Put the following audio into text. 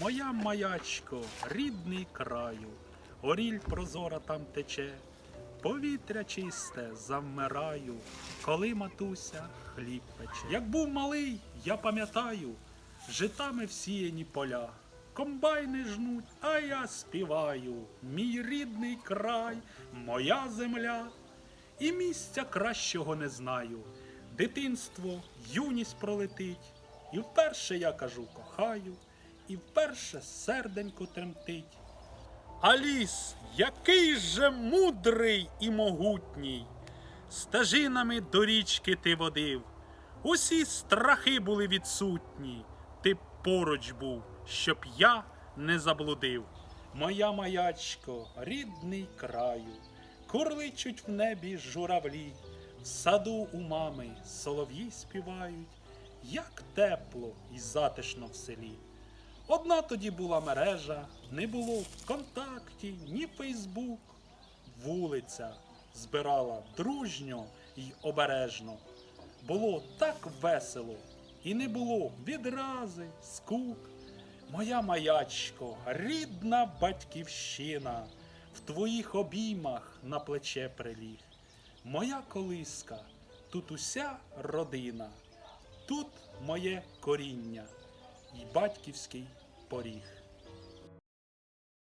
моя маячко, рідний краю, оріль прозора там тече, повітря чисте завмираю, коли матуся хліб пече. Як був малий, я пам'ятаю, житами всіяні поля. Комбайни жнуть, а я співаю. Мій рідний край, моя земля. І місця кращого не знаю. Дитинство, юність пролетить. І вперше я кажу кохаю, і вперше серденько тремтить. А ліс, який же мудрий і могутній, стежинами до річки ти водив, усі страхи були відсутні, ти поруч був, щоб я не заблудив. Моя маячко, рідний краю, курличуть в небі журавлі, в саду у мами солов'ї співають, як тепло і затишно в селі. Одна тоді була мережа, не було ВКонтакті, ні Фейсбук. Вулиця збирала дружньо й обережно. Було так весело, і не було відрази, скук. Моя маячко, рідна батьківщина, в твоїх обіймах на плече приліг. Моя колиска, тут уся родина, тут моє коріння й батьківський поріг.